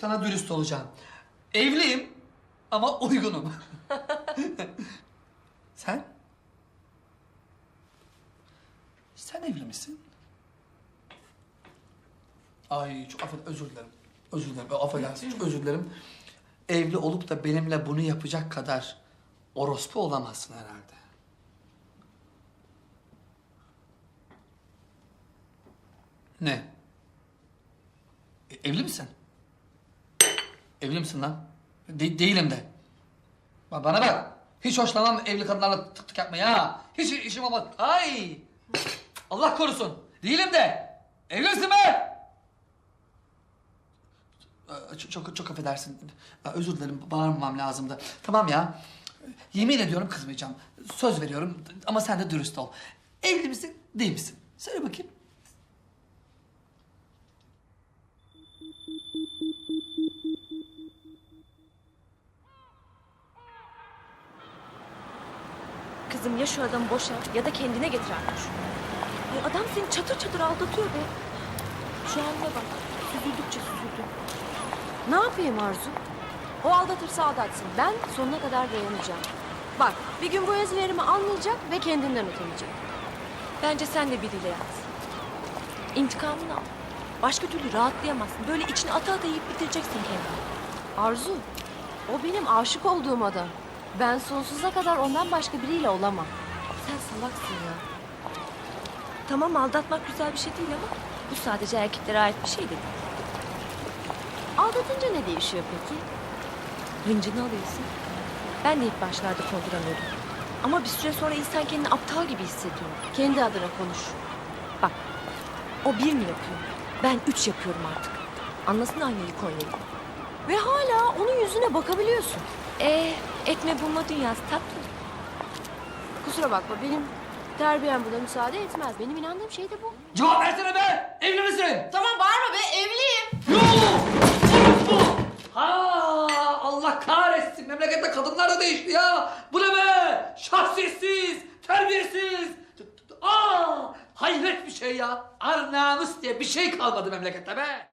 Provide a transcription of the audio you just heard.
sana dürüst olacağım. Evliyim ama uygunum. Sen? Sen evli misin? Ay çok affedersin, özür dilerim. Özür dilerim, affedersin, çok özür dilerim. Evli olup da benimle bunu yapacak kadar orospu olamazsın herhalde. Ne? E, evli misin? Evli misin lan? De- değilim de. Ba- Bana bak. Hiç hoşlanmam evli kadınlarla tık tık yapmaya. Hiç işim olmaz. Ay! Allah korusun. Değilim de. Evli misin be? Ee, Çok, çok, çok affedersin. Ee, Özür dilerim. Bağırmamam lazımdı. Tamam ya. Yemin ediyorum kızmayacağım. Söz veriyorum ama sen de dürüst ol. Evli misin, değil misin? Söyle bakayım. Kızım ya şu adamı boşa ya da kendine getir artık. Ay adam seni çatır çatır aldatıyor be. Şu haline bak. Süzüldükçe süzüldü. Ne yapayım Arzu? O aldatırsa aldatsın. Ben sonuna kadar dayanacağım. Bak bir gün bu ezberimi anlayacak ve kendinden utanacak. Bence sen de biriyle yat. İntikamını al. Başka türlü rahatlayamazsın. Böyle içine ata ata yiyip bitireceksin kendini. Arzu, o benim aşık olduğum adam. Ben sonsuza kadar ondan başka biriyle olamam. Sen salaksın ya. Tamam aldatmak güzel bir şey değil ama bu sadece erkeklere ait bir şey değil. Aldatınca ne değişiyor peki? Hıncını alıyorsun. Ben de ilk başlarda konduramıyordum. Ama bir süre sonra insan kendini aptal gibi hissediyor. Kendi adına konuş. Bak, o bir mi yapıyor? Ben üç yapıyorum artık. Anlasın aynayı Konya'yı. Ve hala onun yüzüne bakabiliyorsun. Ee, etme bulma dünyası tatlı. Kusura bakma benim terbiyem buna müsaade etmez. Benim inandığım şey de bu. Cevap versene be! Evli misin? Tamam bağırma be evliyim. Yok! Orospu! Ha, Allah kahretsin. Memlekette kadınlar da değişti ya. Bu ne be? Şahsiyetsiz, terbiyesiz. Aa, hayret bir şey ya. Ar namus diye bir şey kalmadı memlekette be.